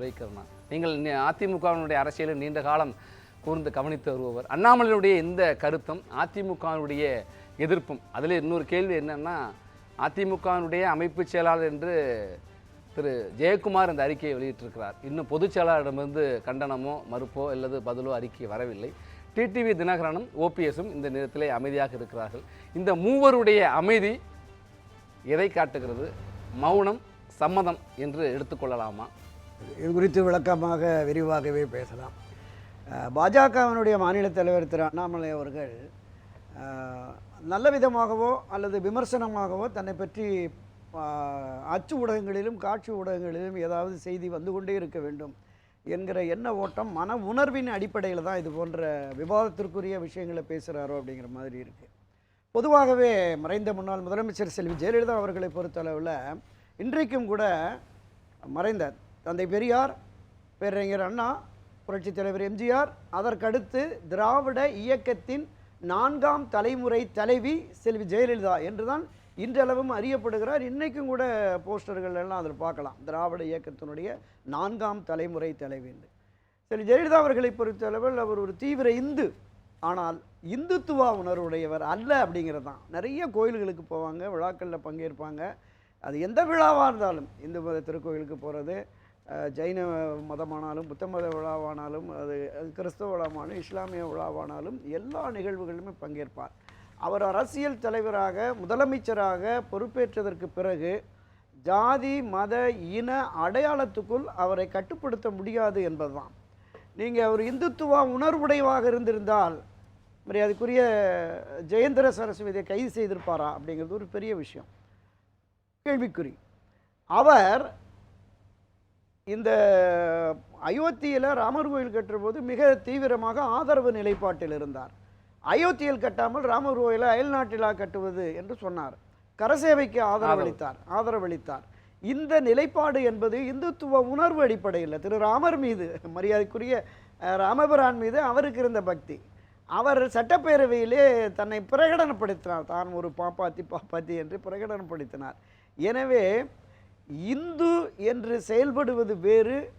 துரைக்கருணா. நீங்கள் அதிமுகவினுடைய அரசியலில் நீண்ட காலம் கூர்ந்து கவனித்து வருபவர். அண்ணாமலையினுடைய இந்த கருத்தும் அதிமுகவினுடைய எதிர்ப்பும் அதில் இன்னொரு கேள்வி என்னன்னா அதிமுகவினுடைய அமைப்பு செயலாளர் என்று திரு. ஜெயக்குமார் இந்த அறிக்கையை வெளியிட்டிருக்கிறார். இன்னும் பொதுச் செயலாளரிடமிருந்து கண்டனமோ மறுப்போ அல்லது பதிலோ அறிக்கை வரவில்லை. டிடிவி தினகரனும் ஓபிஎஸும் இந்த நேரத்திலே அமைதியாக இருக்கிறார்கள். இந்த மூவருடைய அமைதி எதை காட்டுகிறது? மௌனம் சம்மதம் என்று எடுத்துக்கொள்ளலாமா இது குறித்து விளக்கமாக விரிவாகவே பேசலாம். பாஜகவினுடைய மாநில தலைவர் திரு அண்ணாமலை அவர்கள் நல்ல விதமாகவோ அல்லது விமர்சனமாகவோ தன்னை பற்றி அச்சு ஊடகங்களிலும் காட்சி ஊடகங்களிலும் ஏதாவது செய்தி வந்து கொண்டே இருக்க வேண்டும் என்கிற எண்ண ஓட்டம் மன உணர்வின் அடிப்படையில் தான் இது போன்ற விவாதத்திற்குரிய விஷயங்களை பேசுகிறாரோ அப்படிங்கிற மாதிரி இருக்குது பொதுவாகவே மறைந்த முன்னாள் முதலமைச்சர் செல்வி ஜெயலலிதா அவர்களை பொறுத்தளவில் இன்றைக்கும் கூட மறைந்த தந்தை பெரியார் பேரறிஞர் அண்ணா புரட்சித் தலைவர் எம்ஜிஆர் அதற்கடுத்து திராவிட இயக்கத்தின் நான்காம் தலைமுறை தலைவி செல்வி ஜெயலலிதா என்றுதான் இன்றளவும் அறியப்படுகிறார். இன்றைக்கும் கூட போஸ்டர்கள் எல்லாம் அதில் பார்க்கலாம். திராவிட இயக்கத்தினுடைய நான்காம் தலைமுறை தலைவி என்று. சரி ஜெயலலிதா அவர்களை பொறுத்தளவில் அவர் ஒரு தீவிர இந்து. ஆனால் இந்துத்துவ உணர்வுடையவர் அல்ல அப்படிங்கிறது தான். நிறைய கோயில்களுக்கு போவாங்க விழாக்களில் பங்கேற்பாங்க. அது எந்த விழாவாக இருந்தாலும் இந்து மத திருக்கோயிலுக்கு போகிறது ஜைன மதமானாலும் புத்த மத விழாவானாலும் அது அது கிறிஸ்தவ விழாவானாலும் இஸ்லாமிய விழாவானாலும் எல்லா நிகழ்வுகளிலுமே பங்கேற்பார். அவர் அரசியல் தலைவராக முதலமைச்சராக பொறுப்பேற்றதற்கு பிறகு ஜாதி மத இன அடையாளத்துக்குள் அவரை கட்டுப்படுத்த முடியாது என்பதுதான். நீங்கள் ஒரு இந்துத்துவ உணர்வுடையவாக இருந்திருந்தால் மரியாதைக்குரிய ஜெயந்திர சரஸ்வதியை கைது செய்திருப்பாரா அப்படிங்கிறது ஒரு பெரிய விஷயம். கேள்விக்குறி. அவர் இந்த அயோத்தியில் ராமர் கோயில் கட்டுறபோது மிக தீவிரமாக ஆதரவு நிலைப்பாட்டில் இருந்தார். அயோத்தியில் கட்டாமல் ராமர் கோயிலை அயல்நாட்டிலா கட்டுவது என்று சொன்னார். கரசேவைக்கு ஆதரவளித்தார் ஆதரவளித்தார் இந்த நிலைப்பாடு என்பது இந்துத்துவ உணர்வு அடிப்படையில் திரு ராமர் மீது மரியாதைக்குரிய ராமபிரான் மீது அவருக்கு இருந்த பக்தி. அவர் சட்டப்பேரவையிலே தன்னை பிரகடனப்படுத்தினார். தான் ஒரு பாப்பாத்தி பாப்பாத்தி என்று பிரகடனப்படுத்தினார். எனவே இந்து என்று செயல்படுவது வேறு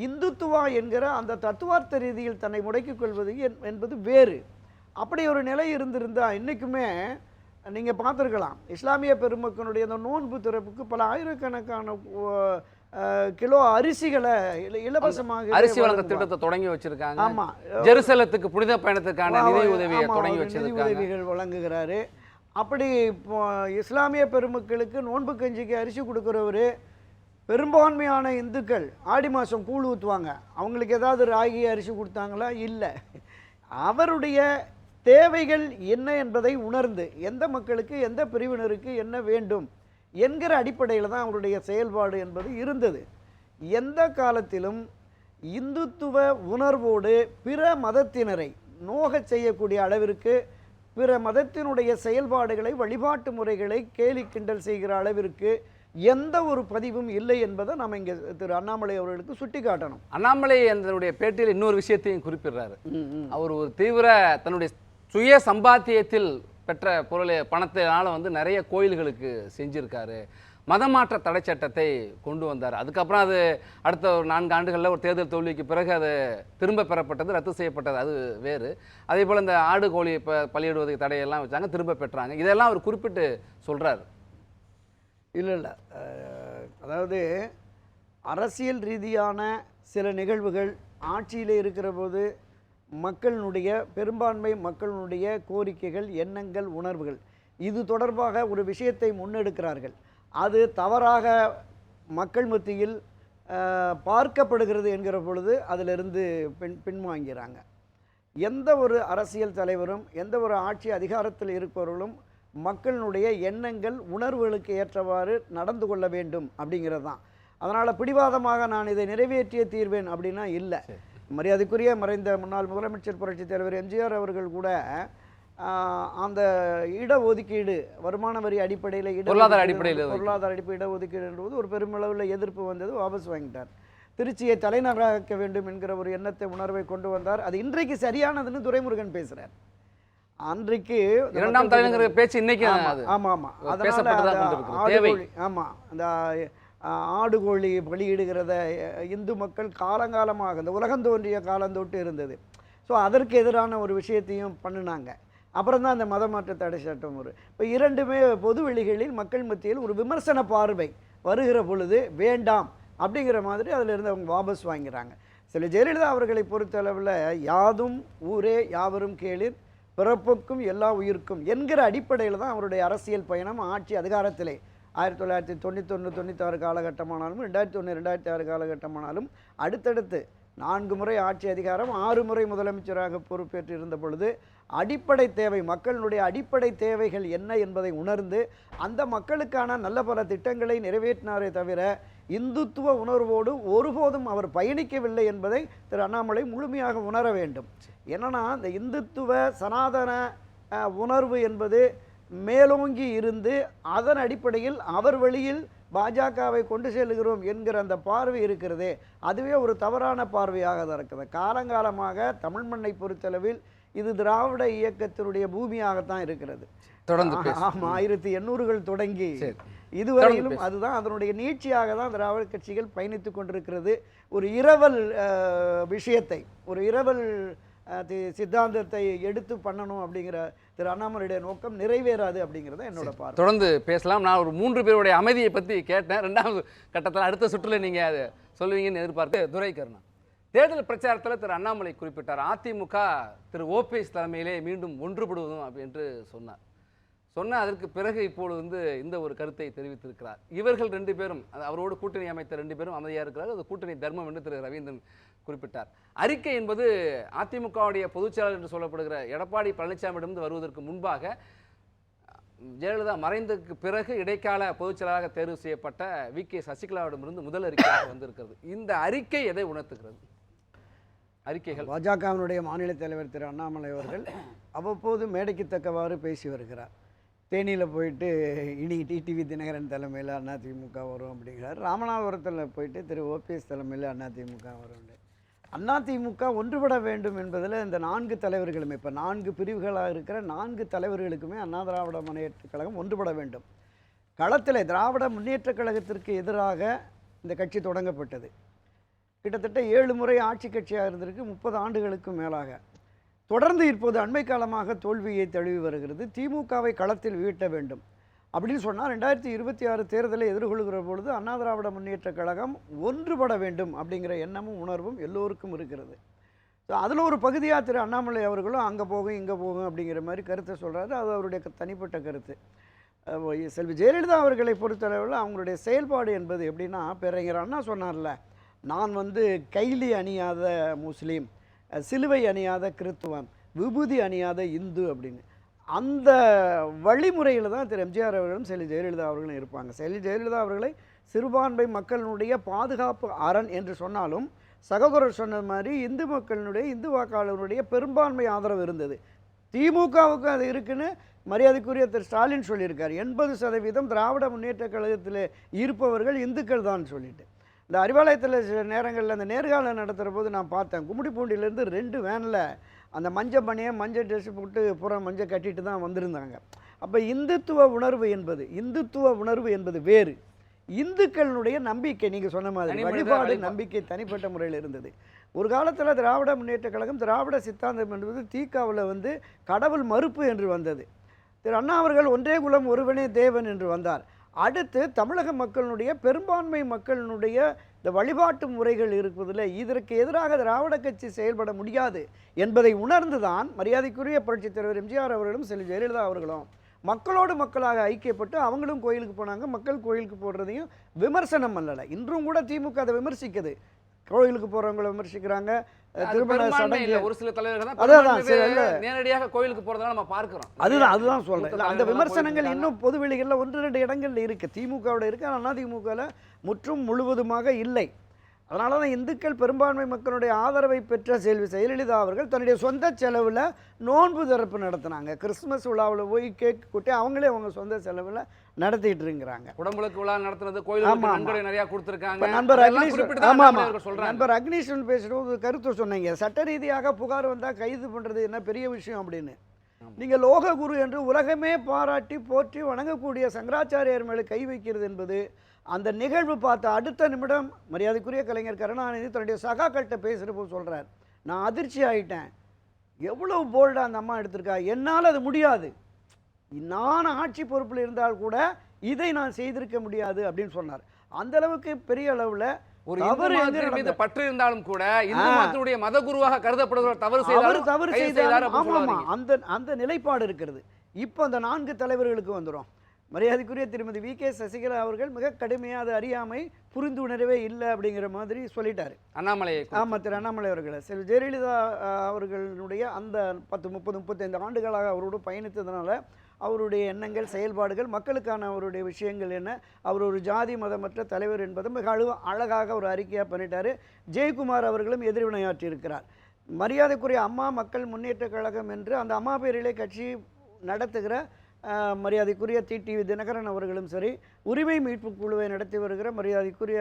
இந்துத்துவா என்கிற அந்த தத்துவார்த்த ரீதியில் தன்னை முடக்கிக் கொள்வது என்- என்பது வேறு. அப்படி ஒரு நிலை இருந்திருந்தா இன்றைக்குமே நீங்கள் பார்த்துருக்கலாம். இஸ்லாமிய பெருமக்களுடைய அந்த நோன்பு திறப்புக்கு பல ஆயிரக்கணக்கான கிலோ அரிசிகளை இல- இலவசமாக அரிசி வழங்க. திட்டத்தை தொடங்கி வச்சிருக்காங்க. ஆமா. ஜெருசலத்துக்கு புனித பயணத்துக்கான நிதி உதவியை தொடங்கி வச்சிருக்காங்க. உதவிகள் வழங்குகிறாரு. அப்படி இப்போ இஸ்லாமிய பெருமக்களுக்கு நோன்பு கஞ்சிக்கு அரிசி கொடுக்குறவர் பெரும்பான்மையான இந்துக்கள் ஆடி மாதம் கூழ் ஊற்றுவாங்க அவங்களுக்கு ஏதாவது ராகி அரிசி கொடுத்தாங்களா? இல்லை. அவருடைய தேவைகள் என்ன என்பதை உணர்ந்து எந்த மக்களுக்கு எந்த பிரிவினருக்கு என்ன வேண்டும் என்கிற அடிப்படையில் தான் அவருடைய செயல்பாடு என்பது இருந்தது. எந்த காலத்திலும் இந்துத்துவ உணர்வோடு பிற மதத்தினரை நோகச் செய்யக்கூடிய அளவிற்கு பிற மதத்தினுடைய செயல்பாடுகளை வழிபாட்டு முறைகளை கேலி கிண்டல் செய்கிற அளவிற்கு எந்த ஒரு பதிவும் இல்லை என்பதை நாம் இங்கே திரு அண்ணாமலை அவர்களுக்கு சுட்டி காட்டணும் அண்ணாமலை அதனுடைய பேட்டியில் இன்னொரு விஷயத்தையும் குறிப்பிடுறாரு. அவர் ஒரு தீவிர தன்னுடைய சுய சம்பாத்தியத்தில் பெற்ற பொருளை பணத்தினால் வந்து நிறைய கோயில்களுக்கு செஞ்சுருக்காரு. மதமாற்ற தடை சட்டத்தை கொண்டு வந்தார். அதுக்கப்புறம் அது அடுத்த ஒரு நான்கு ஆண்டுகளில் ஒரு தேர்தல் தோல்விக்கு பிறகு அது திரும்ப பெறப்பட்டது ரத்து செய்யப்பட்டது. அது வேறு. அதே போல் இந்த ஆடு கோழி இப்போ பலியிடுவதற்கு தடையெல்லாம் வச்சாங்க திரும்ப பெற்றாங்க. இதெல்லாம் அவர் குறிப்பிட்டு சொல்கிறார் இல்லை இல்லை. அதாவது அரசியல் ரீதியான சில நிகழ்வுகள் ஆட்சியில் இருக்கிற போது மக்களினுடைய பெரும்பான்மை மக்களினுடைய கோரிக்கைகள் எண்ணங்கள் உணர்வுகள் இது தொடர்பாக ஒரு விஷயத்தை முன்னெடுக்கிறார்கள். அது தவறாக மக்கள் மத்தியில் பார்க்கப்படுகிறது என்கிற பொழுது அதிலிருந்து பின் பின்வாங்கிறாங்க. எந்த ஒரு அரசியல் தலைவரும் எந்த ஒரு ஆட்சி அதிகாரத்தில் இருப்பவர்களும் மக்களினுடைய எண்ணங்கள் உணர்வுகளுக்கு ஏற்றவாறு நடந்து கொள்ள வேண்டும் அப்படிங்கிறது தான் அதனால் பிடிவாதமாக நான் இதை நிறைவேற்றிய தீர்வேன் அப்படின்னா இல்லை. மரியாதைக்குரிய மறைந்த முன்னாள் முதலமைச்சர் புரட்சித் தலைவர் எம்ஜிஆர் அவர்கள் கூட அந்த இடஒதுக்கீடு வருமான வரி அடிப்படையில் இட பொருளாதார ஒதுக்கீடு அடிப்படையில் ஒதுக்கீடு. பொருளாதார அடிப்படை இடஒதுக்கீடு என்பது ஒரு பெருமளவில் எதிர்ப்பு வந்தது வாபஸ் வாங்கிட்டார். திருச்சியை தலைநகராக்க வேண்டும் என்கிற ஒரு எண்ணத்தை உணர்வை கொண்டு வந்தார். அது இன்றைக்கு சரியானதுன்னு துரைமுருகன் பேசுறார். அன்றைக்கு இரண்டாம் தலைவங்கிற பேச்சு இன்னைக்கு ஆமா, அது. ஆமா ஆமா. அதனால பேசப்பட்டுதான் அந்த. ஆடு கோழி- வெளியிடுகிறத பலியிடுகிறத இந்து மக்கள் காலங்காலமாக இந்த உலகம் தோன்றிய காலந்தொட்டு இருந்தது. ஸோ அதற்கு எதிரான ஒரு விஷயத்தையும் பண்ணினாங்க. அப்புறம் தான் அந்த மத மாற்ற தடை சட்டம் வரும் இப்போ இரண்டுமே பொது வெளிகளில் மக்கள் மத்தியில் ஒரு விமர்சன பார்வை வருகிற பொழுது வேண்டாம் அப்படிங்கிற மாதிரி அதில் இருந்து அவங்க வாபஸ் வாங்கிறாங்க. சில ஜெயலலிதா அவர்களை பொறுத்தளவில் யாதும் ஊரே யாவரும் கேளிர் பிறப்புக்கும் எல்லா உயிருக்கும் என்கிற அடிப்படையில் தான் அவருடைய அரசியல் பயணம் ஆட்சி அதிகாரத்திலே ஆயிரத்தி தொள்ளாயிரத்தி தொண்ணூத்தொன்று தொண்ணூத்தாறு காலகட்டமானாலும் ரெண்டாயிரத்தி ஒன்று ரெண்டாயிரத்தி ஆறு காலகட்டமானாலும் அடுத்தடுத்து நான்கு முறை ஆட்சி அதிகாரம் ஆறு முறை முதலமைச்சராக பொறுப்பேற்று இருந்த பொழுது அடிப்படை தேவை மக்களுடைய அடிப்படை தேவைகள் என்ன என்பதை உணர்ந்து அந்த மக்களுக்கான நல்ல பல திட்டங்களை நிறைவேற்றினாரே தவிர இந்துத்துவ உணர்வோடு ஒருபோதும் அவர் பயணிக்கவில்லை என்பதை திரு அண்ணாமலை முழுமையாக உணர வேண்டும். என்னன்னா இந்த இந்துத்துவ சனாதன உணர்வு என்பது மேலோங்கி இருந்து அதன் அடிப்படையில் அவர் வழியில் பாஜகவை கொண்டு செல்கிறோம் என்கிற அந்த பார்வை இருக்கிறதே அதுவே ஒரு தவறான பார்வையாக தான் இருக்குது காலங்காலமாக தமிழ் மண்ணை பொறுத்தளவில் இது திராவிட இயக்கத்தினுடைய பூமியாகத்தான் இருக்கிறது தொடர்ந்து ஆ- பேசு. ஆமா ஆயிரத்தி எண்ணூறுகள் தொடங்கி. இதுவரையிலும் அதுதான் அதனுடைய நீட்சியாக தான் திராவிட கட்சிகள் பயணித்துக் கொண்டிருக்கிறது ஒரு இரவல் விஷயத்தை ஒரு இரவல் சித்தாந்தத்தை எடுத்து பண்ணணும் அப்படிங்கிற திரு அண்ணாமலையுடைய நோக்கம் நிறைவேறாது அப்படிங்கிறத என்னோட பார்வை. தொடர்ந்து பேசலாம். நான் ஒரு மூன்று பேருடைய அமைதியை பற்றி கேட்டேன். ரெண்டாவது கட்டத்தில் அடுத்த சுற்றுல நீங்கள் அதை சொல்லுவீங்கன்னு எதிர்பார்த்து துரை கருணா தேர்தல் பிரச்சாரத்தில் திரு அண்ணாமலை குறிப்பிட்டார். அதிமுக திரு ஓபிஎஸ் தலைமையிலே மீண்டும் ஒன்றுபடுவதும் அப்படி என்று சொன்னார். சொன்ன அதற்கு பிறகு இப்பொழுது வந்து இந்த ஒரு கருத்தை தெரிவித்திருக்கிறார். இவர்கள் ரெண்டு பேரும் அது அவரோடு கூட்டணி அமைத்த ரெண்டு பேரும் அமைதியாக இருக்கிறார் அது கூட்டணி தர்மம் என்று திரு ரவீந்திரன் குறிப்பிட்டார். அறிக்கை என்பது அதிமுகவுடைய பொதுச்செயலாளர் என்று சொல்லப்படுகிற எடப்பாடி பழனிசாமியிடமிருந்து வருவதற்கு முன்பாக ஜெயலலிதா மறைந்ததுக்கு பிறகு இடைக்கால பொதுச்செயலாளராக தேர்வு செய்யப்பட்ட வி. கே. சசிகலாவிடமிருந்து முதல் அறிக்கையாக வந்திருக்கிறது. இந்த அறிக்கை எதை உணர்த்துகிறது? அறிக்கைகள். பாஜகவினுடைய மாநில தலைவர் திரு அண்ணாமலை அவர்கள் அவ்வப்போது மேடைக்கு தக்கவாறு பேசி வருகிறார். தேனியில் போயிட்டு இனி டிடிவி தினகரன் தலைமையில் அதிமுக வரும் அப்படிங்கிறார். ராமநாதபுரத்தில் போயிட்டு திரு ஓபிஎஸ் தலைமையில் அதிமுக வரும். அதிமுக ஒன்றுபட வேண்டும் என்பதில் இந்த நான்கு தலைவர்களுமே இப்போ நான்கு பிரிவுகளாக இருக்கிற நான்கு தலைவர்களுக்குமே அண்ணா திராவிட முன்னேற்றக் கழகம் ஒன்றுபட வேண்டும். களத்தில் திராவிட முன்னேற்றக் கழகத்திற்கு எதிராக இந்த கட்சி தொடங்கப்பட்டது. கிட்டத்தட்ட ஏழு முறை ஆட்சி கட்சியாக இருந்திருக்கு முப்பது ஆண்டுகளுக்கும் மேலாக. தொடர்ந்து இப்போது அண்மை காலமாக தோல்வியை தழுவி வருகிறது. திமுகவை களத்தில் வீட்ட வேண்டும். அப்படின்னு சொன்னால் ரெண்டாயிரத்தி இருபத்தி ஆறு தேர்தலை எதிர்கொள்கிற பொழுது அண்ணா திராவிட முன்னேற்றக் கழகம் ஒன்றுபட வேண்டும் அப்படிங்கிற எண்ணமும் உணர்வும் எல்லோருக்கும் இருக்கிறது. ஸோ அதில் ஒரு பகுதியாக திரு அண்ணாமலை அவர்களும் அங்கே போகும் இங்கே போகும் அப்படிங்கிற மாதிரி கருத்தை சொல்கிறாரு அது அவருடைய தனிப்பட்ட கருத்து. செல்வி ஜெயலலிதா அவர்களை பொறுத்தளவில் அவங்களுடைய செயல்பாடு என்பது எப்படின்னா பேரறிஞர் அண்ணா சொன்னார்ல நான் வந்து கைலி அணியாத முஸ்லீம். சிலுவை அணியாத கிறித்துவன் விபூதி அணியாத இந்து அப்படின்னு. அந்த வழிமுறையில் தான் திரு எம்ஜிஆர் அவர்களும் செல்வி ஜெயலலிதா அவர்களும் இருப்பாங்க. செல்வி ஜெயலலிதா அவர்களை சிறுபான்மை மக்களினுடைய பாதுகாப்பு அரண் என்று சொன்னாலும் சகோதரர் சொன்ன மாதிரி இந்து மக்களினுடைய இந்து வாக்காளருடைய பெரும்பான்மை ஆதரவு இருந்தது. திமுகவுக்கு அது இருக்குன்னு மரியாதைக்குரிய திரு ஸ்டாலின் சொல்லியிருக்கார். எண்பது சதவீதம் திராவிட முன்னேற்ற கழகத்தில் இருப்பவர்கள் இந்துக்கள் தான் சொல்லிட்டு. இந்த அறிவாலயத்தில் சில நேரங்களில் அந்த நேர்காணல் நடத்துகிற போது நான் பார்த்தேன். கும்மிடிப்பூண்டியிலேருந்து ரெண்டு வேனில் அந்த மஞ்சள் பணியை மஞ்சள் ட்ரெஸ் போட்டு புறம் மஞ்சள் கட்டிட்டு தான் வந்திருந்தாங்க. அப்போ இந்துத்துவ உணர்வு என்பது இந்துத்துவ உணர்வு என்பது வேறு. இந்துக்களினுடைய நம்பிக்கை நீங்கள் சொன்ன மாதிரி வழிபாடு வழிபா- நம்பிக்கை தனிப்பட்ட முறையில் இருந்தது. ஒரு காலத்தில் திராவிட முன்னேற்றக் கழகம் திராவிட சித்தாந்தம் என்பது தீக்காவில் வந்து கடவுள் மறுப்பு என்று வந்தது. திரு அண்ணா அவர்கள் ஒன்றே குலம் ஒருவனே தேவன் என்று வந்தார். அடுத்து தமிழக மக்களினுடைய பெரும்பான்மை மக்களினுடைய இந்த வழிபாட்டு முறைகள் இருப்பதில் இதற்கு எதிராக திராவிட கட்சி செயல்பட முடியாது என்பதை உணர்ந்துதான் மரியாதைக்குரிய புரட்சித் தலைவர் எம்ஜிஆர் அவர்களும் செல்வி ஜெயலலிதா அவர்களும் மக்களோடு மக்களாக ஐக்கியப்பட்டு அவங்களும் கோயிலுக்கு போனாங்க. மக்கள் கோயிலுக்கு போடுறதையும் விமர்சனம் அல்லல இன்றும் கூட திமுக அதை விமர்சிக்குது. கோயிலுக்கு போறவங்களை விமர்சிக்கிறாங்க. திருமண சடங்கு. ஒரு சில தலைவர்கள் தான் அதான். நேரடியாக கோயிலுக்கு போறதெல்லாம் நம்ம பார்க்கிறோம். அதுதான் அதுதான் இல்ல, அந்த விமர்சனங்கள் இன்னும் பொதுவெளிகளில் ஒன்று ரெண்டு இடங்கள்ல இருக்கு. திமுகவோட இருக்கு ஆனால் அதிமுகவில் முற்றும் முழுவதுமாக இல்லை. அதனால தான் இந்துக்கள் பெரும்பான்மை மக்களுடைய ஆதரவை பெற்ற செல்வி ஜெயலலிதா அவர்கள் தன்னுடைய சொந்த செலவில் நோன்பு திறப்பு நடத்தினாங்க. கிறிஸ்மஸ் விழாவில் போய் கேக் கூட்டி அவங்களே அவங்க சொந்த செலவில் நடத்திட்டு இருக்கிறாங்க உடம்புக்கு விழா நடத்துறது. நன்கொடை நிறைய கொடுத்திருக்காங்க. நண்பர் அக்னீஸ்வரன் குறிப்பிட்டு தான் ஆமா ஆமா. அண்ணாமலை அவர்கள் சொல்றாங்க. நண்பர் அக்னீஸ்வரன் பேசும்போது ஒரு கருத்து சொன்னீங்க. சட்ட ரீதியாக புகார் வந்தா கைது பண்றது என்ன பெரிய விஷயம் அப்படின்னு. நீங்கள் லோக குரு என்று உலகமே பாராட்டி போற்றி வணங்கக்கூடிய சங்கராச்சாரியார் மேலே கை வைக்கிறது என்பது அந்த நிகழ்வு பார்த்த அடுத்த நிமிடம் மரியாதைக்குரிய கலைஞர் கருணாநிதி தன்னுடைய சகாக்கள்கிட்ட பேசுகிறப்போ சொல்கிறார் நான் அதிர்ச்சி ஆகிட்டேன் எவ்வளவு போல்டாக அந்த அம்மா எடுத்திருக்கா? என்னால் அது முடியாது. நான் ஆட்சி பொறுப்பில் இருந்தால் கூட இதை நான் செய்திருக்க முடியாது அப்படின்னு சொன்னார். அந்த அளவுக்கு பெரிய அளவில் ஒரு இந்து மீது? பற்று இருந்தாலும் கூட இந்து. மதத்தினுடைய மத குருவாக கருதப்படுகிறவர் தவறு செய்தாலும் தவறு செய்தார் செய்தார் அப்படின்னு ஆமா சொல்ல ஆமா வரீங்க. அந்த அந்த நிலைப்பாடு இருக்கிறது இப்போ அந்த நான்கு தலைவர்களுக்கு வந்துடும் மரியாதைக்குரிய திருமதி வி கே சசிகலா அவர்கள் மிக கடுமையாக அது அறியாமை புரிந்து உணரவே இல்லை அப்படிங்கிற மாதிரி சொல்லிட்டாரு அண்ணாமலையை குறித்து. ஆமாம் திரு அண்ணாமலை அவர்களை செல்வி ஜெயலலிதா அவர்களுடைய அந்த பத்து முப்பது முப்பத்தைந்து ஆண்டுகளாக அவரோடு பயணித்ததுனால அவருடைய எண்ணங்கள் செயல்பாடுகள் மக்களுக்கான அவருடைய விஷயங்கள் என்ன அவர் ஒரு ஜாதி மதமற்ற தலைவர் என்பதை மிக அழு அழகாக ஒரு அறிக்கையாக பண்ணிட்டாரு. ஜெயக்குமார் அவர்களும் எதிர்வினையாற்றி இருக்கிறார். மரியாதைக்குரிய அம்மா மக்கள் முன்னேற்ற கழகம் என்று அந்த அம்மா பேரிலே கட்சி நடத்துகிற மரியாதைக்குரிய டிடிவி தினகரன் அவர்களும் சரி உரிமை மீட்பு குழுவை நடத்தி வருகிற மரியாதைக்குரிய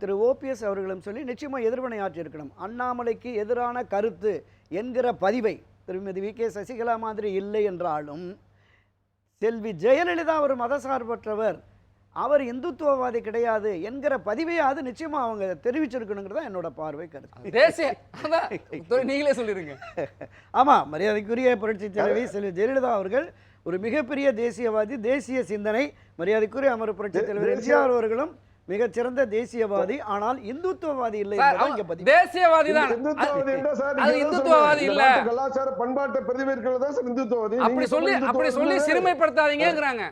திரு. ஓபிஎஸ் அவர்களும் சொல்லி நிச்சயமாக எதிர்வினை ஆற்றியிருக்கணும் அண்ணாமலைக்கு எதிரான கருத்து என்கிற பதிவை திருமதி வி. கே. சசிகலா மாதிரி இல்லை என்றாலும் செல்வி ஜெயலலிதா ஒரு மதசார்பற்றவர். அவர் இந்துத்துவவாதி கிடையாது என்கிற பதிவையாவது நிச்சயமா அவங்க தெரிவிச்சிருக்கணுங்கிறது தான் என்னோட பார்வை கருத்து. தேசிய நீங்களே சொல்லிருங்க ஆமா மரியாதைக்குரிய புரட்சி தலைவி செல்வி ஜெயலலிதா அவர்கள் ஒரு மிகப்பெரிய தேசியவாதி தேசிய சிந்தனை மரியாதைக்குரிய அமர் புரட்சி தலைவர் எம்ஜிஆர் அவர்களும் மிகச்சிறந்த தேசியவாதி ஆனால் இந்துத்துவவாதி இல்லை தேசியவாதி தான் இந்துத்துவவாதி. இல்ல. கலாச்சார பண்பாட்டை பிரதிபலிக்கிறது தான் இந்துத்துவவாதி அப்படி நீங்க சொல்லி அப்படி சொல்லி வேற. சிறுமைப்படுத்தாதீங்கங்கிறாங்க